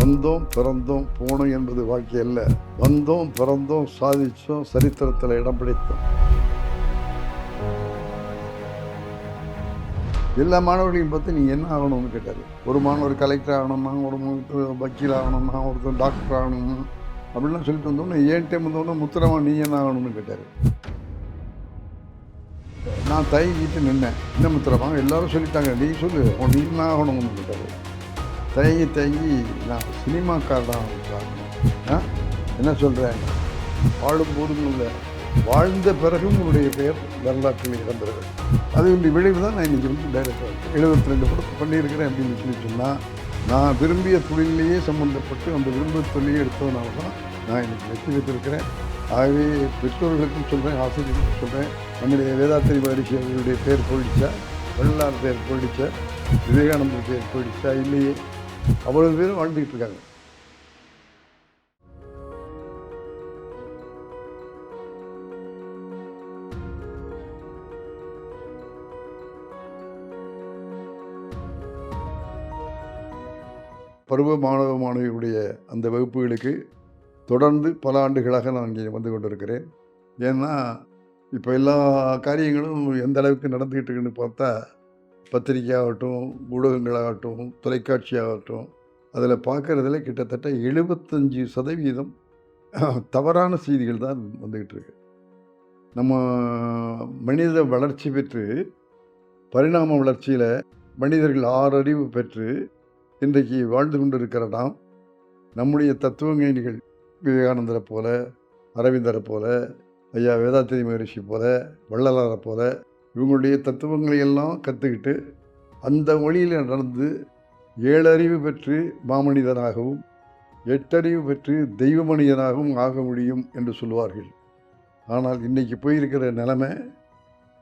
வந்தோம் பிறந்தோம் போனோம் என்பது வாழ்க்கை அல்ல. வந்தோம் பிறந்தோம் சாதிச்சோம் சரித்திரத்தில் இடம் பிடித்தோம். எல்லா மாணவர்களையும் பார்த்து நீ என்ன ஆகணும்னு கேட்டார். ஒரு மாணவர் கலெக்டர் ஆகணுமா ஒரு வக்கீல் ஆகணுமா ஒருத்தர் டாக்டர் ஆகணுமா? அப்படிலாம் சொல்லிட்டு வந்தோடனே ஏன் டைம் வந்தோடனே முத்திரமா நீ என்ன ஆகணும்னு கேட்டார். நான் தயங்கிட்டு நின்னேன். என்ன முத்திரமா எல்லாரும் சொல்லிட்டாங்க நீ சொல்லு நீ என்ன ஆகணும்னு? கேட்டார் தயங்கி தயங்கி நான் சினிமாக்காரதான் ஆ? என்ன சொல்கிறேன் வாழும் போதும் இல்லை. வாழ்ந்த பிறகும் உன்னுடைய பெயர் வரலாற்றில் இறந்தது அதனுடைய விளைவு தான் நான் இன்றைக்கி வந்து டைரக்டர் எழுபத்தி ரெண்டு படம் பண்ணியிருக்கிறேன் அப்படின்னு சொல்லி சொன்னால் நான் விரும்பிய தொழிலையே சம்மந்தப்பட்டு அந்த விரும்பிய தொழிலே எடுத்ததுனால தான் நான் இன்னைக்கு வெற்றி பெற்றிருக்கிறேன். ஆகவே பெற்றோர்களுக்கும் சொல்கிறேன் ஆசிரியர்களுக்கும் சொல்கிறேன் நம்முடைய வேதாத்திரி மகரிஷி அவர்களுடைய பேர் போயிடுச்சா? வள்ளலார் பேர் போயிடுச்சா? விவேகானந்தர் பேர் போயிடுச்சா? இல்லையே. அவ்வளவு பேரும் வாழ்ந்துக்கிட்டு இருக்காங்க. பருவ மாணவ மாணவியுடைய அந்த வகுப்புகளுக்கு தொடர்ந்து பல ஆண்டுகளாக நான் இங்கே வந்து கொண்டிருக்கிறேன். ஏன்னா இப்போ எல்லா காரியங்களும் எந்த அளவுக்கு நடந்துக்கிட்டு இருக்குன்னு பார்த்தா பத்திரிகையாகட்டும் ஊடகங்களாகட்டும் தொலைக்காட்சி ஆகட்டும் அதில் பார்க்குறதுல கிட்டத்தட்ட எழுபத்தஞ்சி சதவீதம் தவறான செய்திகள் தான் வந்துக்கிட்டு இருக்கு. நம்ம மனித வளர்ச்சி பெற்று பரிணாம வளர்ச்சியில் மனிதர்கள் ஆறறிவு பெற்று இன்றைக்கு வாழ்ந்து கொண்டிருக்கிற நாம் நம்முடைய தத்துவஞானிகள் விவேகானந்தரை போல அரவிந்தரை போல ஐயா வேதாத்திரி மகரிஷி போல வள்ளலாரை போல இவங்களுடைய தத்துவங்களை எல்லாம் கற்றுக்கிட்டு அந்த மொழியில் நடந்து ஏழறிவு பெற்று மாமனிதனாகவும் எட்டறிவு பெற்று தெய்வ மனிதனாகவும் ஆக முடியும் என்று சொல்லுவார்கள் ஆனால் இன்றைக்கி போயிருக்கிற நிலைமை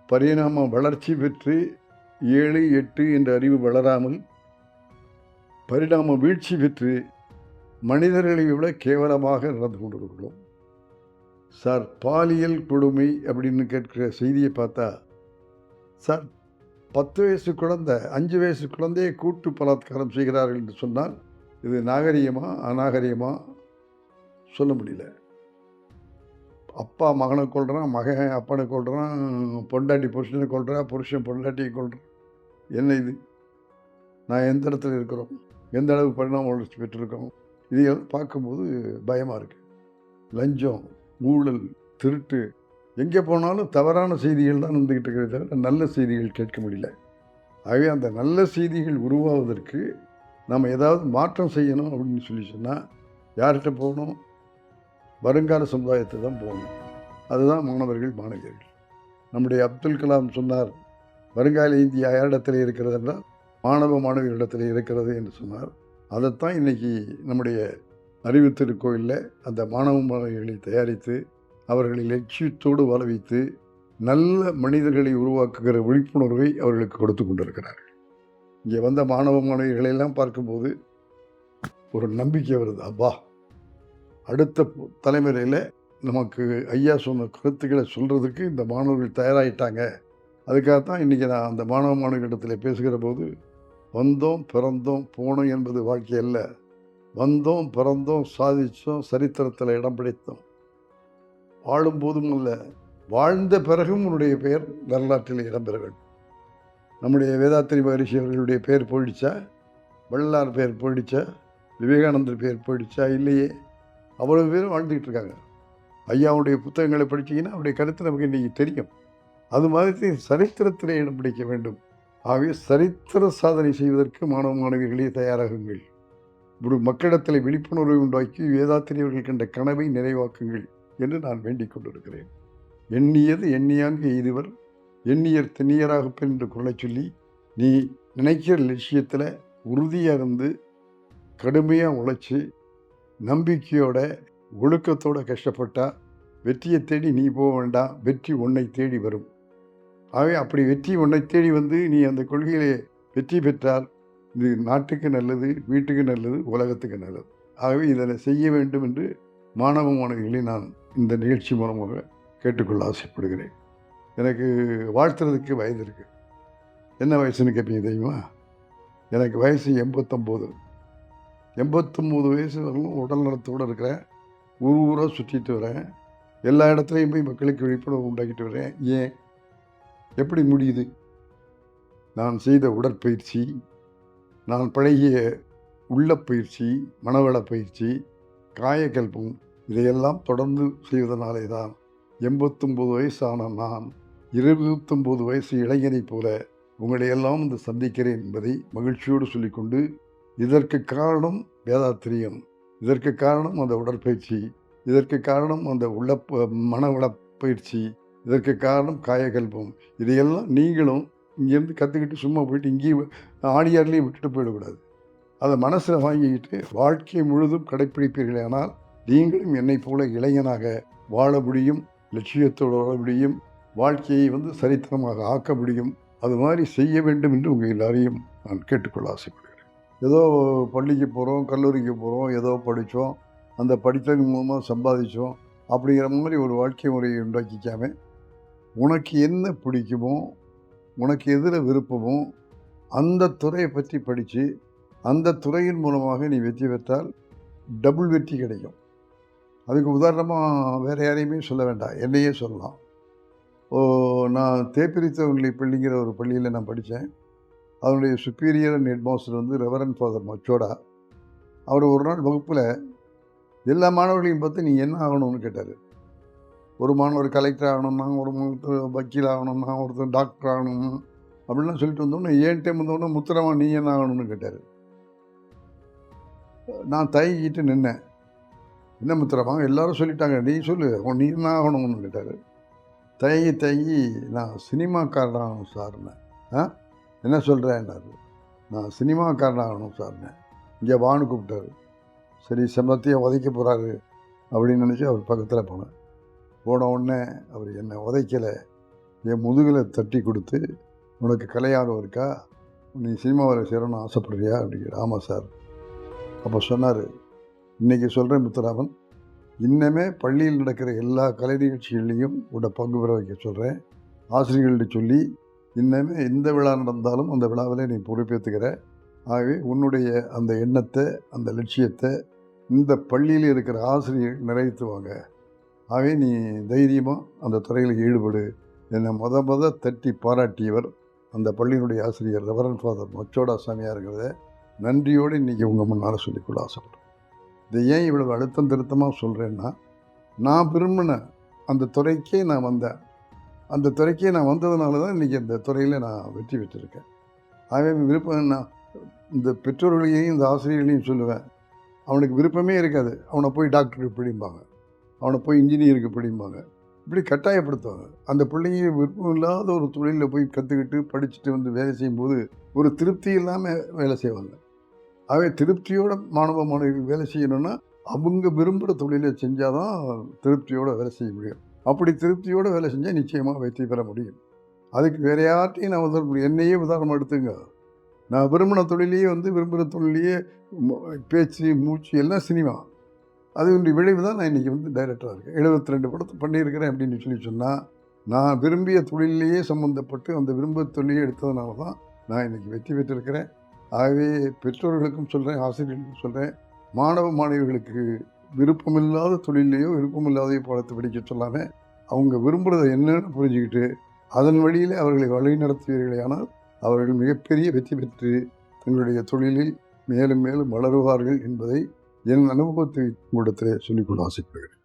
பரிணாம வளர்ச்சி பெற்று ஏழு எட்டு என்ற அறிவு வளராமல் பரிணாம வீழ்ச்சி பெற்று மனிதர்களை விட கேவலமாக நடந்து கொண்டிருக்கிறோம். சார் பாலியல் கொடுமை அப்படின்னு கேட்கிற செய்தியை பார்த்தா சார் பத்து வயசு குழந்தை அஞ்சு வயசு குழந்தையை கூட்டு பலாத்காரம் செய்கிறார்கள் என்று சொன்னால் இது நாகரிகமாக அநாகரிகமாக சொல்ல முடியல. அப்பா மகனை கொள்கிறான் மகன் அப்பனை கொள்கிறான் பொண்டாட்டி புருஷனை கொள்கிறா புருஷன் பொண்டாட்டியை கொள்கிறான் என்ன இது? நான் எந்த இடத்துல இருக்கிறோம்? எந்த அளவு பரிணாம வளர்ச்சி பெற்றிருக்கோம்? இதையெல்லாம் பார்க்கும்போது பயமாக இருக்குது லஞ்சம் ஊழல் திருட்டு எங்கே போனாலும் தவறான செய்திகள் தான் வந்துக்கிட்டு இருக்கிறத தவிர நல்ல செய்திகள் கேட்க முடியல. ஆகவே அந்த நல்ல செய்திகள் உருவாவதற்கு நாம் ஏதாவது மாற்றம் செய்யணும் அப்படின்னு சொல்லி சொன்னால் யார்கிட்ட போகணும்? வருங்கால சமுதாயத்தை தான் போகணும். அதுதான் மாணவர்கள் மாணவியர்கள். நம்முடைய அப்துல் கலாம் சொன்னார் வருங்கால இந்தியா யாரிடத்தில் இருக்கிறது என்றால் மாணவ மாணவியரிடத்தில் இருக்கிறது என்று சொன்னார். அதைத்தான் இன்றைக்கி நம்முடைய அறிவு திருக்கோயிலில் அந்த மாணவ மாணவிகளை தயாரித்து அவர்களை லட்சியத்தோடு வர வைத்து நல்ல மனிதர்களை உருவாக்குகிற விழிப்புணர்வை அவர்களுக்கு கொடுத்து கொண்டிருக்கிறார்கள். இங்கே வந்த மாணவ மாணவிகளையெல்லாம் பார்க்கும்போது ஒரு நம்பிக்கை வருது. அப்பா அடுத்த தலைமுறையில் நமக்கு ஐயா சொன்ன கருத்துக்களை சொல்கிறதுக்கு இந்த மாணவர்கள் தயாராகிட்டாங்க அதுக்காகத்தான் இன்றைக்கி நான் அந்த மாணவ மாணவிகளிடத்தில் பேசுகிற போது வந்தோம் பிறந்தோம் போனோம் என்பது வாழ்க்கை அல்ல. வந்தோம் பிறந்தோம் சாதித்தோம் சரித்திரத்தில் இடம் பிடித்தோம். வாழும் போதும் அல்ல வாழ்ந்த பிறகும் உன்னுடைய பெயர் வரலாற்றில் இடம்பெற வேண்டும் நம்முடைய வேதாத்திரி மகரிஷி அவர்களுடைய பெயர் போயிடுச்சா? வள்ளலார் பெயர் போயிடுச்சா? விவேகானந்தர் பெயர் போயிடுச்சா? இல்லையே. அவ்வளவு பேரும் வாழ்ந்துக்கிட்டு இருக்காங்க. ஐயாவுடைய புத்தகங்களை படித்தீங்கன்னா அவருடைய கருத்து நமக்கு இன்றைக்கி தெரியும். அது மாதிரி சரித்திரத்திலே இடம் பிடிக்க வேண்டும். ஆகவே சரித்திர சாதனை செய்வதற்கு மாணவ மாணவிகளே தயாராகுங்கள். ஒரு மக்களிடத்தில் விழிப்புணர்வை உண்டாக்கி வேதாத்திரியவர்கள் கண்ட கனவை நிறைவாக்குங்கள். என்று நான் வேண்டிக் கொண்டிருக்கிறேன். எண்ணியது எண்ணியாங்கு இதுவர் எண்ணியர் திண்ணியராக பெண் என்று கொள்ள சொல்லி நீ நினைக்கிற லட்சியத்தில் உறுதியாக இருந்து கடுமையாக உழைச்சி நம்பிக்கையோட ஒழுக்கத்தோட கஷ்டப்பட்டால் வெற்றியை தேடி நீ போக வேண்டாம். வெற்றி உன்னை தேடி வரும். ஆகவே அப்படி வெற்றி உன்னை தேடி வந்து நீ அந்த கொள்கையிலே வெற்றி பெற்றால் இது நாட்டுக்கு நல்லது வீட்டுக்கு நல்லது உலகத்துக்கு நல்லது. ஆகவே இதில் செய்ய வேண்டும் என்று மாணவ மாணவிகளை நான் இந்த நிகழ்ச்சி மூலமாக கேட்டுக்கொள்ள ஆசைப்படுகிறேன். எனக்கு வாழ்த்துறதுக்கு வயது இருக்குது என்ன வயசுன்னு கேட்பீங்க தெரியுமா? எனக்கு வயசு எண்பத்தொம்போது. எண்பத்தொம்போது வயசு வரலும் உடல் நலத்தோடு இருக்கிறேன். ஊர் ஊராக சுற்றிட்டு வரேன். எல்லா இடத்துலையும் போய் மக்களுக்கு விழிப்புணர்வு உண்டாக்கிட்டு வரேன். ஏன்? எப்படி முடியுது? நான் செய்த உடற்பயிற்சி நான் பழகிய உள்ள பயிற்சி மனவள பயிற்சி காயக்கல்பம் இதையெல்லாம் தொடர்ந்து செய்வதனாலே தான் எண்பத்தொம்போது வயசான நான் இருபத்தொம்போது வயசு இளைஞனைப் போல உங்களை எல்லாம் வந்து சந்திக்கிறேன் என்பதை மகிழ்ச்சியோடு சொல்லிக்கொண்டு இதற்கு காரணம் வேதாத்திரியம். இதற்கு காரணம் அந்த உடற்பயிற்சி. இதற்கு காரணம் அந்த உள்ள மன பயிற்சி இதற்கு காரணம் காயகல்பம். இதையெல்லாம் நீங்களும் இங்கேருந்து கற்றுக்கிட்டு சும்மா போயிட்டு இங்கேயும் ஆணியார்லேயும் விட்டுட்டு போயிடக்கூடாது. அதை மனசில் வாங்கிக்கிட்டு வாழ்க்கை முழுதும் கடைப்பிடிப்பீர்களானால் நீங்களும் என்னைப் போல இளைஞனாக வாழ முடியும் லட்சியத்தோடு வாழ முடியும் வாழ்க்கையை வந்து சரித்திரமாக ஆக்க முடியும் அது மாதிரி செய்ய வேண்டும் என்று உங்கள் எல்லாரையும் நான் கேட்டுக்கொள்ள ஆசைப்படுகிறேன். ஏதோ பள்ளிக்கு போகிறோம் கல்லூரிக்கு போகிறோம் ஏதோ படித்தோம் அந்த படித்ததன் மூலமாக சம்பாதிச்சோம் அப்படிங்கிற மாதிரி ஒரு வாழ்க்கை முறையை உண்டாக்கிக்காம உனக்கு என்ன பிடிக்குமோ உனக்கு எதில் விருப்பமோ அந்த துறையை பற்றி படித்து அந்த துறையின் மூலமாக நீ வெற்றி பெற்றால் டபுள் வெற்றி கிடைக்கும். அதுக்கு உதாரணமாக வேறு யாரையுமே சொல்ல வேண்டாம். என்னையே சொல்லலாம். ஓ நான் தேப்பிரித்தவங்களை பள்ளிங்கிற ஒரு பள்ளியில் நான் படித்தேன். அதனுடைய சுப்பீரியர் அண்ட் ஹெட்மாஸ்டர் வந்து ரெவரன் ஃபாதர் மச்சோடா. அவர் ஒரு நாள் வகுப்பில் எல்லா மாணவர்களையும் பார்த்து நீ என்ன ஆகணும்னு கேட்டார். ஒரு மாணவர் கலெக்டர் ஆகணும்னா ஒரு மாணவர் வக்கீல் ஆகணும்னா ஒருத்தர் டாக்டர் ஆகணும்னா அப்படிலாம் சொல்லிட்டு வந்தோடனே ஏன் டைம் வந்தோடனே முத்திரமா நீ என்ன ஆகணும்னு கேட்டார். நான் தயங்கிட்டு நின்னேன். என்ன முத்திரமா எல்லாரும் சொல்லிட்டாங்க. நீ சொல்லு. உன் நீ என்ன ஆகணும்னு கேட்டார் தயங்கி தயங்கி நான் சினிமாக்காரன் ஆகணும் சார்னு ஆ? என்ன சொல்கிறேன்னாரு நான் சினிமாக்காரன் ஆகணும் சார்னேன். இங்கே வான்னு கூப்பிட்டாரு. சரி செமத்தையை உதைக்க போகிறாரு அப்படின்னு நினச்சி அவர் பக்கத்தில் போனேன் போன உடனே அவர் என்னை உதைக்கலை. என் முதுகில் தட்டி கொடுத்து உனக்கு கலையாரம் இருக்கா? நீ சினிமாவில் சேரணும்னு ஆசைப்படுறியா? அப்படிங்கிற ஆமாம் சார். அப்போ சொன்னார் இன்றைக்கி சொல்கிறேன் முத்துராமன். இன்னமே பள்ளியில் நடக்கிற எல்லா கலை நிகழ்ச்சிகள்லையும் உன்னை பங்கு பெற வைக்க சொல்கிறேன் ஆசிரியர்கள்ட்ட சொல்லி இன்னமே எந்த விழா நடந்தாலும் அந்த விழாவில் நீ பொறுப்பேற்றுக்கிற ஆகவே உன்னுடைய அந்த எண்ணத்தை அந்த லட்சியத்தை இந்த பள்ளியில் இருக்கிற ஆசிரியர் நிறைவேற்றுவாங்க. ஆகவே நீ தைரியமாக அந்த துறையில் ஈடுபடு. என்னை மொத மொத தட்டி பாராட்டியவர் அந்த பள்ளியினுடைய ஆசிரியர் ரெவரன் ஃபாதர் மச்சோடா சாமியாருங்கிறத நன்றியோடு இன்றைக்கி உங்கள் முன்னால் சொல்லிக்கொள்ள ஆசைப்படுறேன். இதை ஏன் இவ்வளவு அழுத்தம் திருத்தமாக சொல்கிறேன்னா நான் விரும்பின அந்த துறைக்கே நான் வந்தேன். அந்த துறைக்கே நான் வந்ததுனால தான் இன்றைக்கி இந்த துறையில் நான் வெற்றி பெற்றிருக்கேன். ஆகவே விருப்பம் நான் இந்த பெற்றோர்களையும் இந்த ஆசிரியர்களையும் சொல்லுவேன் அவனுக்கு விருப்பமே இருக்காது. அவனை போய் டாக்டருக்கு பிடிம்பாங்க அவனை போய் இன்ஜினியருக்கு பிடிம்பாங்க இப்படி கட்டாயப்படுத்துவாங்க. அந்த பிள்ளைங்க விருப்பம் இல்லாத ஒரு தொழிலில் போய் கற்றுக்கிட்டு படிச்சுட்டு வந்து வேலை செய்யும்போது ஒரு திருப்தி இல்லாமல் வேலை செய்வாங்க. ஆகவே திருப்தியோட மாணவ மாணவிகள் வேலை செய்யணும்னா அவங்க விரும்புகிற தொழிலை செஞ்சால் தான் திருப்தியோடு வேலை செய்ய முடியும். அப்படி திருப்தியோடு வேலை செஞ்சால் நிச்சயமாக வெற்றி பெற முடியும். அதுக்கு வேறு யார்ட்டையும் நான் வந்து என்னையே உதாரணம் எடுத்துங்க. நான் விரும்பின தொழிலையே வந்து விரும்புகிற தொழிலையே பேச்சு மூச்சு எல்லாம் சினிமா. அதனுடைய விளைவு தான் நான் இன்றைக்கி வந்து டைரக்டராக இருக்கேன். எழுபத்தி ரெண்டு படத்தை பண்ணியிருக்கிறேன் அப்படின்னு சொல்லி சொன்னால் நான் விரும்பிய தொழிலையே சம்மந்தப்பட்டு அந்த விரும்ப தொழிலையே எடுத்ததுனால தான் நான் இன்றைக்கி வெற்றி பெற்றிருக்கிறேன். ஆகவே பெற்றோர்களுக்கும் சொல்கிறேன் ஆசிரியர்களுக்கும் சொல்கிறேன் மாணவ மாணவிகளுக்கு விருப்பமில்லாத தொழிலையோ விருப்பமில்லாதையோ பாடத்தை படிக்க சொல்லாமல் அவங்க விரும்புகிறத என்னென்னு புரிஞ்சுக்கிட்டு அதன் வழியில் அவர்களை வழி நடத்துவீர்களே ஆனால் அவர்கள் மிகப்பெரிய வெற்றி பெற்று தங்களுடைய தொழிலில் மேலும் மேலும் வளருவார்கள் என்பதை என் அனுபவத்தை உங்களிடத்தில் சொல்லிக்கொள்ள ஆசைப்படுகிறேன்.